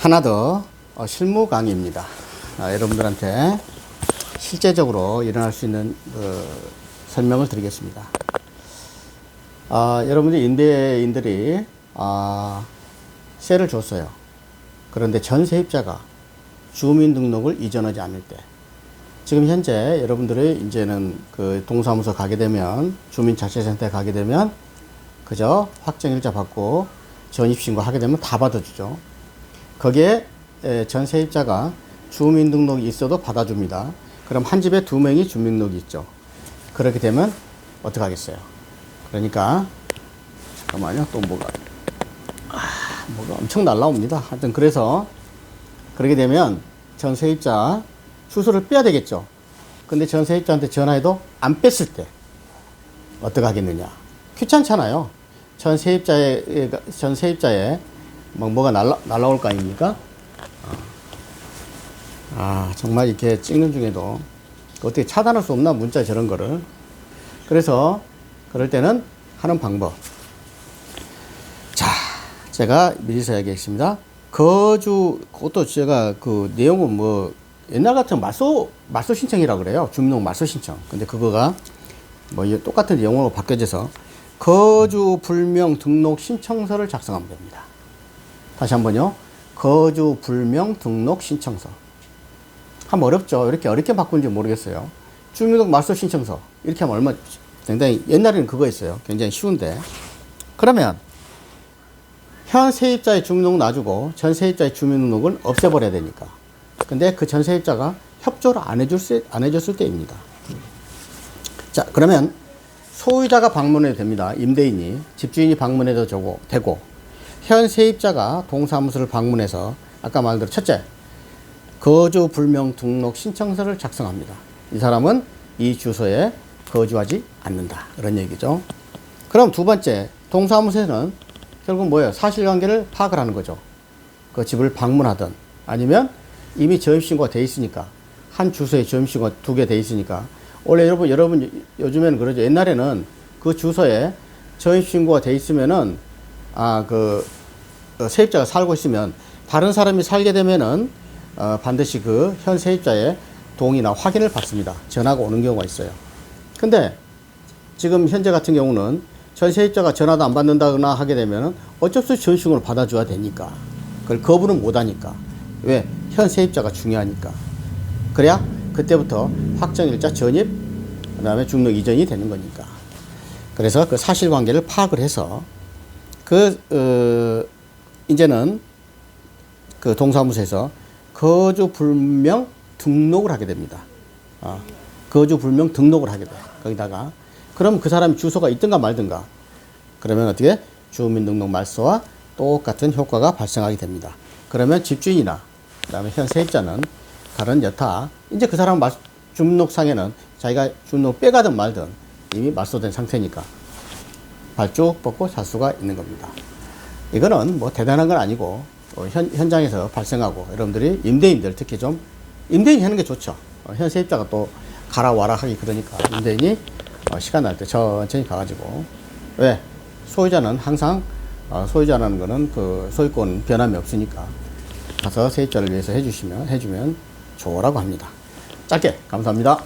하나 더 어, 실무 강의입니다. 아, 여러분들한테 실제적으로 일어날 수 있는 그, 설명을 드리겠습니다. 아, 여러분들 임대인들이 아, 세를 줬어요. 그런데 전 세입자가 주민등록을 이전하지 않을 때 지금 현재 여러분들이 이제는 그 동사무소 가게 되면 주민자치센터에 가게 되면 그저 확정일자 받고 전입신고 하게 되면 다 받아주죠. 거기에 에, 전세입자가 주민등록이 있어도 받아줍니다. 그럼 한 집에 두 명이 주민등록이 있죠. 그렇게 되면 어떻게 하겠어요? 그러니까 잠깐만요. 또 뭐가 아, 뭐가 엄청 날라옵니다. 하여튼 그래서 그렇게 되면 전세입자 주소를 빼야 되겠죠. 근데 전세입자한테 전화해도 안 뺐을 때 어떻게 하겠느냐? 귀찮잖아요. 전세입자의 전세입자에 뭐 뭐가 날라 날라올 거 아닙니까? 아 정말 이렇게 찍는 중에도 어떻게 차단할 수 없나 문자 저런 거를. 그래서 그럴 때는 하는 방법. 자 제가 미리서 얘기했습니다. 거주 그것도 제가 그 내용은 뭐 옛날 같은 말소 말소 신청이라 그래요. 주민등록 말소 신청. 근데 그거가 뭐이 똑같은 영어로 바뀌어져서 거주 불명 등록 신청서를 작성하면 됩니다 다시 한번요 거주 불명 등록 신청서 참 어렵죠. 이렇게 어렵게 바꾼지 모르겠어요. 주민등록 말소 신청서 이렇게 하면 얼마 굉장히 옛날에는 그거 있어요. 굉장히 쉬운데 그러면 현 세입자의 주민등록 놔주고 전 세입자의 주민등록을 없애버려야 되니까. 근데 그 전 세입자가 협조를 안 해줄 수, 안 해줬을 때입니다. 자 그러면 소유자가 방문해도 됩니다. 임대인이 집주인이 방문해도 되고, 현 세입자가 동사무소를 방문해서 아까 말대로 첫째 거주 불명 등록 신청서를 작성합니다. 이 사람은 이 주소에 거주하지 않는다. 그런 얘기죠. 그럼 두 번째, 동사무소에는 결국 뭐예요? 사실관계를 파악을 하는 거죠. 그 집을 방문하든 아니면 이미 전입신고가 돼 있으니까 한 주소에 전입신고가 두 개 돼 있으니까 원래 여러분 여러분 요즘에는 그러죠. 옛날에는 그 주소에 전입신고가 돼 있으면은 아그 어, 세입자가 살고 있으면 다른 사람이 살게 되면은 어, 반드시 그 현 세입자의 동의나 확인을 받습니다. 전화가 오는 경우가 있어요. 근데 지금 현재 같은 경우는 전 세입자가 전화도 안 받는다거나 하게 되면 어쩔 수 없이 전신으로 받아줘야 되니까. 그걸 거부는 못 하니까. 왜? 현 세입자가 중요하니까. 그래야 그때부터 확정일자 전입, 그 다음에 중력 이전이 되는 거니까. 그래서 그 사실관계를 파악을 해서 그, 어, 이제는 그 동사무소에서 거주 불명 등록을 하게 됩니다. 어, 거주 불명 등록을 하게 돼요. 거기다가. 그럼 그 사람이 주소가 있든가 말든가. 그러면 어떻게? 주민등록 말소와 똑같은 효과가 발생하게 됩니다. 그러면 집주인이나 그다음에 현 세입자는 다른 여타 이제 그 사람 말, 주민등록상에는 자기가 주민등록 빼가든 말든 이미 말소된 상태니까 발쭉 뻗고 살 수가 있는 겁니다. 이거는 뭐 대단한 건 아니고 어, 현, 현장에서 발생하고 여러분들이 임대인들 특히 좀 임대인이 하는 게 좋죠. 어, 현 세입자가 또 가라 와라 하기 그러니까 임대인이 어, 시간 날 때 천천히 가가지고 왜 소유자는 항상 어, 소유자라는 거는 그 소유권 변함이 없으니까 가서 세입자를 위해서 해주시면 해주면 좋으라고 합니다. 짧게 감사합니다.